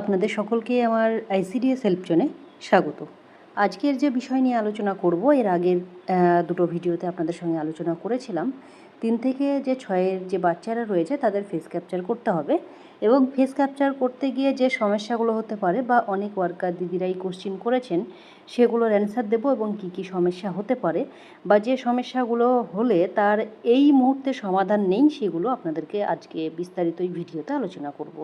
আপনাদের সকলকে আমার আইসিডিএস হেল্প জোনে স্বাগত। আজকের যে বিষয় নিয়ে আলোচনা করব, এর আগের দুটো ভিডিওতে আপনাদের সঙ্গে আলোচনা করেছিলাম। তিন থেকে যে ছয়ের যে বাচ্চারা রয়েছে, তাদের ফেস ক্যাপচার করতে হবে এবং ফেস ক্যাপচার করতে গিয়ে যে সমস্যাগুলো হতে পারে বা অনেক ওয়ার্কার দিদিরাই কোশ্চিন করেছেন, সেগুলোর অ্যান্সার দেবো এবং কি কি সমস্যা হতে পারে বা যে সমস্যাগুলো হলে তার এই মুহূর্তে সমাধান নেই, সেগুলো আপনাদেরকে আজকে বিস্তারিত এই ভিডিওতে আলোচনা করব।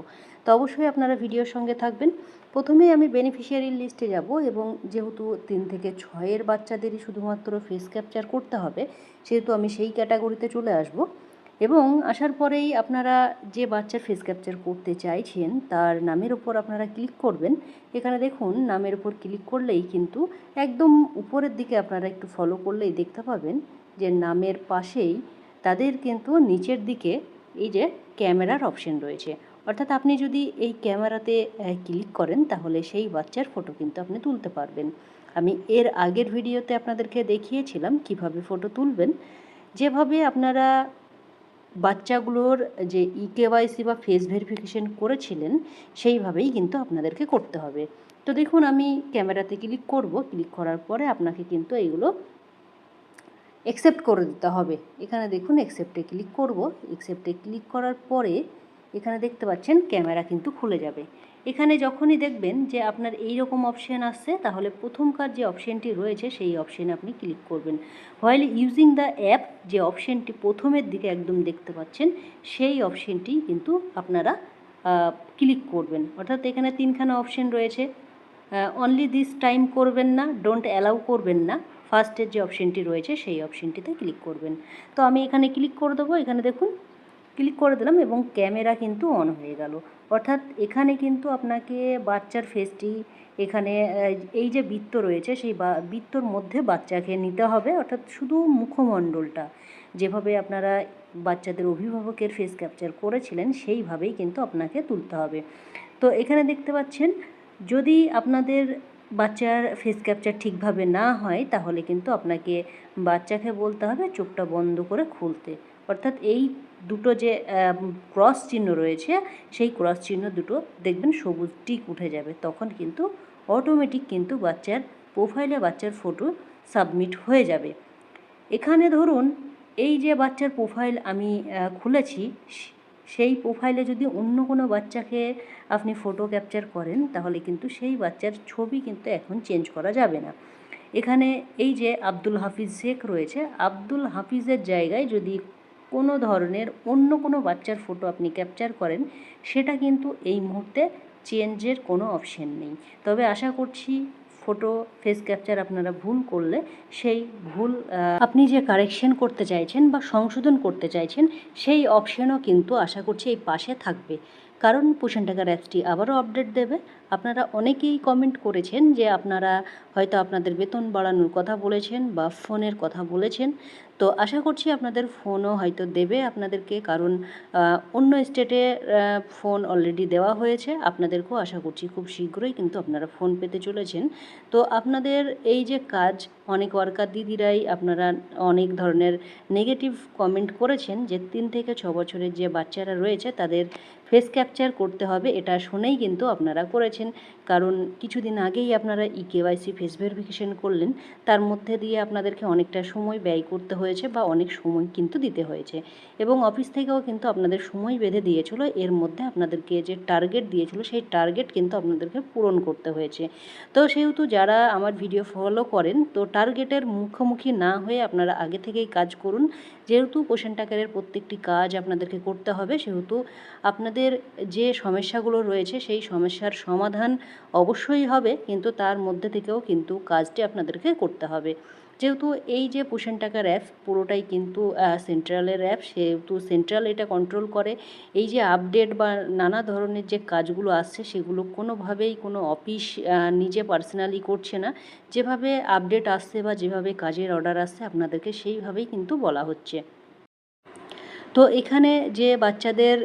তো অবশ্যই আপনারা ভিডিওর সঙ্গে থাকবেন। প্রথমেই আমি বেনিফিশিয়ারির লিস্টে যাব এবং যেহেতু তিন থেকে ছয়ের বাচ্চাদেরই শুধুমাত্র ফেস ক্যাপচার করতে হবে, সেহেতু আমি সেই ক্যাটাগরিতে চলে আসব। এবং আসার পরেই আপনারা যে বাচ্চার ফেস ক্যাপচার করতে চাইছেন, তার নামের উপর আপনারা ক্লিক করবেন। এখানে দেখুন, নামের উপর ক্লিক করলেই কিন্তু একদম উপরের দিকে আপনারা একটু ফলো করলেই দেখতে পাবেন যে নামের পাশেই তাদের কিন্তু নিচের দিকে এই যে ক্যামেরার অপশন রয়েছে। অর্থাৎ আপনি যদি এই ক্যামেরাতে ক্লিক করেন, তাহলে সেই বাচ্চার ফটো কিন্তু আপনি তুলতে পারবেন। আমি এর আগের ভিডিওতে আপনাদেরকে দেখিয়েছিলাম কীভাবে ফটো তুলবেন। যেভাবে আপনারা বাচ্চাগুলোর যে ই কেওয়াইসি বা ফেস ভেরিফিকেশন করেছিলেন, সেইভাবেই কিন্তু আপনাদেরকে করতে হবে। তো দেখুন, আমি ক্যামেরাতে ক্লিক করব। ক্লিক করার পরে আপনাকে কিন্তু এইগুলো অ্যাকসেপ্ট করে দিতে হবে। এখানে দেখুন অ্যাকসেপ্টে ক্লিক করব। অ্যাকসেপ্টে ক্লিক করার পরে এখানে দেখতে পাচ্ছেন, ক্যামেরা কিন্তু খুলে যাবে। এখানে যখনই দেখবেন যে আপনার এই রকম অপশান আসছে, তাহলে প্রথমকার যে অপশানটি রয়েছে, সেই অপশানে আপনি ক্লিক করবেন। হোয়াইল ইউজিং দ্য অ্যাপ যে অপশানটি প্রথমের দিকে একদম দেখতে পাচ্ছেন, সেই অপশানটি কিন্তু আপনারা ক্লিক করবেন। অর্থাৎ এখানে তিনখানা অপশান রয়েছে। অনলি দিস টাইম করবেন না ডোন্ট অ্যালাউ করবেন না। ফার্স্টের যে অপশানটি রয়েছে, সেই অপশানটিতে ক্লিক করবেন। তো আমি এখানে ক্লিক করে দেবো। এখানে দেখুন ক্লিক করে দিলাম এবং ক্যামেরা কিন্তু অন হয়ে গেল। অর্থাৎ এখানে কিন্তু আপনাকে বাচ্চার ফেসটি এখানে এই যে বৃত্ত রয়েছে, সেই বৃত্তর মধ্যে বাচ্চাকে নিতে হবে। অর্থাৎ শুধু মুখমণ্ডলটা, যেভাবে আপনারা বাচ্চাদের অভিভাবকের ফেস ক্যাপচার করেছিলেন, সেইভাবেই কিন্তু আপনাকে তুলতে হবে। তো এখানে দেখতে পাচ্ছেন, যদি আপনাদের বাচ্চার ফেস ক্যাপচার ঠিকভাবে না হয়, তাহলে কিন্তু আপনাকে বাচ্চাকে বলতে হবে চোখটা বন্ধ করে খুলতে। অর্থাৎ এই দুটো যে ক্রস চিহ্ন রয়েছে, সেই ক্রস চিহ্ন দুটো দেখবেন সবুজ টিক উঠে যাবে। তখন কিন্তু অটোমেটিক কিন্তু বাচ্চার প্রোফাইলে বাচ্চার ফটো সাবমিট হয়ে যাবে। এখানে ধরুন, এই যে বাচ্চার প্রোফাইল আমি খুলেছি সেই প্রোফাইলে যদি অন্য কোনো বাচ্চাকে আপনি ফটো ক্যাপচার করেন, তাহলে কিন্তু সেই বাচ্চার ছবি কিন্তু এখন চেঞ্জ করা যাবে না। এখানে এই যে আব্দুল হাফিজ শেখ রয়েছে, আব্দুল হাফিজের জায়গায় যদি কোনো ধরনের অন্য কোনো বাচ্চার ফটো আপনি ক্যাপচার করেন, সেটা কিন্তু এই মুহূর্তে চেঞ্জের কোনো অপশন নেই। তবে আশা করছি ফটো ফেস ক্যাপচার আপনারা ভুল করলে, সেই ভুল আপনি যে কারেকশন করতে চাইছেন বা সংশোধন করতে চাইছেন, সেই অপশনও কিন্তু আশা করছি এই পাশে থাকবে। কারণ পোষণ টাকার অ্যাপসটি আবারও আপডেট দেবে। আপনারা অনেকেই কমেন্ট করেছেন যে আপনারা হয়তো আপনাদের বেতন বাড়ানোর কথা বলেছেন বা ফোনের কথা বলেছেন। তো আশা করছি আপনাদের ফোনও হয়তো দেবে আপনাদেরকে, কারণ অন্য স্টেটে ফোন অলরেডি দেওয়া হয়েছে। আপনাদেরকেও আশা করছি খুব শীঘ্রই কিন্তু আপনারা ফোন পেতে চলেছেন। তো আপনাদের এই যে কাজ অনেক ওয়ার্কার দিদিরাই আপনারা অনেক ধরনের নেগেটিভ কমেন্ট করেছেন যে তিন থেকে ছ বছরের যে বাচ্চারা রয়েছে তাদের ফেস ক্যাপচার করতে হবে, এটা শুনেই কিন্তু আপনারা করেছেন। কারণ কিছুদিন আগেই আপনারা ই কেওয়াইসি ফেস ভেরিফিকেশন করলেন, তার মধ্যে দিয়ে আপনাদেরকে অনেকটা সময় ব্যয় করতে হয়েছে বা অনেক সময় কিন্তু দিতে হয়েছে। এবং অফিস থেকেও কিন্তু আপনাদের সময় বেঁধে দিয়েছিল, এর মধ্যে আপনাদেরকে যে টার্গেট দিয়েছিল, সেই টার্গেট কিন্তু আপনাদেরকে পূরণ করতে হয়েছে। তো সেহেতু যারা আমার ভিডিও ফলো করেন, তো টার্গেটের মুখোমুখি না হয়ে আপনারা আগে থেকেই কাজ করুন। যেহেতু পোষণ টাকারের প্রত্যেকটি কাজ আপনাদেরকে করতে হবে, সেহেতু আপনাদের যে সমস্যাগুলো রয়েছে, সেই সমস্যার সমাধান অবশ্যই হবে, কিন্তু তার মধ্যে থেকেও কিন্তু কাজটি আপনাদেরকে করতে হবে। যেহেতু এই যে পোষণ টাকার অ্যাপ পুরোটাই কিন্তু সেন্ট্রালের অ্যাপ সেহেতু সেন্ট্রাল এটা কন্ট্রোল করে। এই যে আপডেট বা নানা ধরনের যে কাজগুলো আসছে, সেগুলো কোনোভাবেই কোনো অফিস নিজে পার্সোনালি করছে না। যেভাবে আপডেট আসছে বা যেভাবে কাজের অর্ডার আসছে, আপনাদেরকে সেইভাবেই কিন্তু বলা হচ্ছে। তো এখানে যে বাচ্চাদের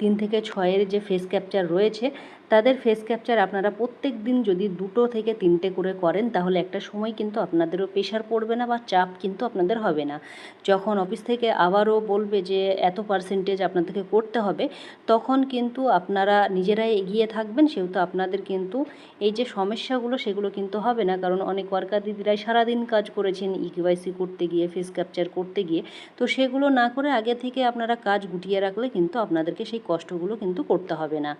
তিন থেকে ছয়ের যে ফেস ক্যাপচার রয়েছে তাদের ফেস ক্যাপচার আপনারা প্রত্যেক দিন যদি দুটো থেকে তিনটে করে করেন, তাহলে একটা সময় কিন্তু আপনাদেরও প্রেশার পড়বে না বা চাপ কিন্তু আপনাদের হবে না। যখন অফিস থেকে আবারও বলবে যে এত পার্সেন্টেজ আপনাদেরকে করতে হবে, তখন কিন্তু আপনারা নিজেরাই এগিয়ে থাকবেন, সেহেতু আপনাদের কিন্তু এই যে সমস্যাগুলো, সেগুলো কিন্তু হবে না। কারণ অনেক ওয়ার্কার দিদিরাই সারাদিন কাজ করেছেন ইকিওয়াইসি করতে গিয়ে ফেস ক্যাপচার করতে গিয়ে। তো সেগুলো না করে আগে থেকে আপনারা কাজ গুটিয়ে রাখলে কিন্তু আপনাদেরকে সেই কষ্টগুলো কিন্তু করতে হবে না।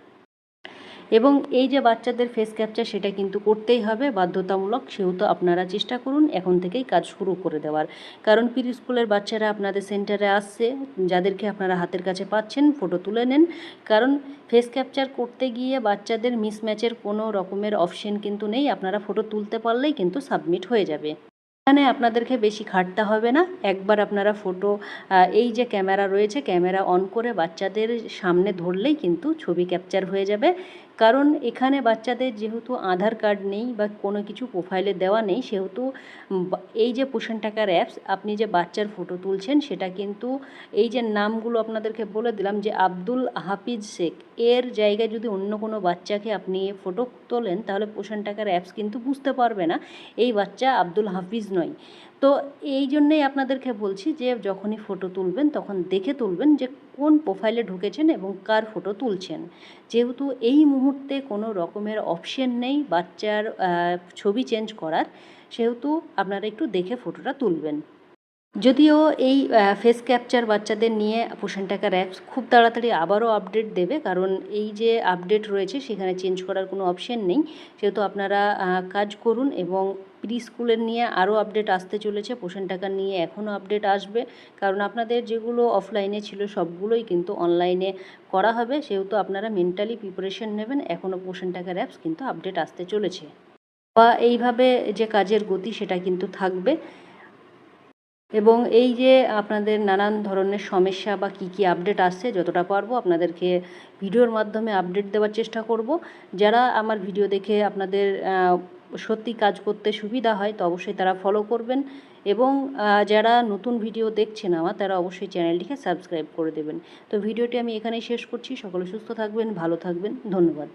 এবং এই যে বাচ্চাদের ফেস ক্যাপচার সেটা কিন্তু করতেই হবে। বাধ্যতামূলক সেহেতু আপনারা চেষ্টা করুন এখন থেকেই কাজ শুরু করে দেওয়ার। কারণ প্রি স্কুলের বাচ্চারা আপনাদের সেন্টারে আসছে, যাদেরকে আপনারা হাতের কাছে পাচ্ছেন ফটো তুলে নেন। কারণ ফেস ক্যাপচার করতে গিয়ে বাচ্চাদের মিসম্যাচের কোনো রকমের অপশন কিন্তু নেই। আপনারা ফটো তুলতে পারলেই কিন্তু সাবমিট হয়ে যাবে। এখানে আপনাদেরকে বেশি খাটতে হবে না। একবার আপনারা ফটো এই যে ক্যামেরা রয়েছে ক্যামেরা অন করে বাচ্চাদের সামনে ধরলেই কিন্তু ছবি ক্যাপচার হয়ে যাবে। কারণ এখানে বাচ্চাদের যেহেতু আধার কার্ড নেই বা কোনো কিছু প্রোফাইলে দেওয়া নেই, সেহেতু এই যে পোষণ টাকার অ্যাপস আপনি যে বাচ্চার ফটো তুলছেন, সেটা কিন্তু এই যে নামগুলো আপনাদেরকে বলে দিলাম যে আব্দুল হাফিজ শেখ, এর জায়গায় যদি অন্য কোনো বাচ্চাকে আপনি ফটো তোলেন, তাহলে পোষণ টাকার অ্যাপস কিন্তু বুঝতে পারবে না। এই বাচ্চা আব্দুল হাফিজ নয়। তো এই জন্যেই আপনাদেরকে বলছি যে যখনই ফটো তুলবেন, তখন দেখে তুলবেন যে কোন প্রোফাইলে ঢুকেছেন এবং কার ফটো তুলছেন। যেহেতু এই মুহূর্তে কোনো রকমের অপশন নেই বাচ্চার ছবি চেঞ্জ করার, সেহেতু আপনারা একটু দেখে ফটোটা তুলবেন। যদিও এই ফেস ক্যাপচার বাচ্চাদের নিয়ে পোষণ টাকার অ্যাপস খুব তাড়াতাড়ি আবারও আপডেট দেবে, কারণ এই যে আপডেট রয়েছে, সেখানে চেঞ্জ করার কোনো অপশন নেই। সেহেতু আপনারা কাজ করুন এবং প্রি স্কুলের নিয়ে আরও আপডেট আসতে চলেছে। পোষণ টাকা নিয়ে এখনও আপডেট আসবে। কারণ আপনাদের যেগুলো অফলাইনে ছিল সবগুলোই কিন্তু অনলাইনে করা হবে। সেহেতু আপনারা মেন্টালি প্রিপারেশন নেবেন। এখনও পোষণ টাকার অ্যাপস কিন্তু আপডেট আসতে চলেছে। বা এইভাবে যে কাজের গতি সেটা কিন্তু থাকবে। এবং এই যে আপনাদের নানান ধরনের সমস্যা বা কী কী আপডেট আসছে, যতটা পারব আপনাদেরকে ভিডিওর মাধ্যমে আপডেট দেওয়ার চেষ্টা করব। যারা আমার ভিডিও দেখে আপনাদের সত্যি কাজ করতে সুবিধা হয়, তো অবশ্যই তারা ফলো করবেন এবং যারা নতুন ভিডিও দেখছেন আমার, তারা অবশ্যই চ্যানেলটিকে সাবস্ক্রাইব করে দেবেন। তো ভিডিওটি আমি এখানেই শেষ করছি, সকলে সুস্থ থাকবেন, ভালো থাকবেন, ধন্যবাদ।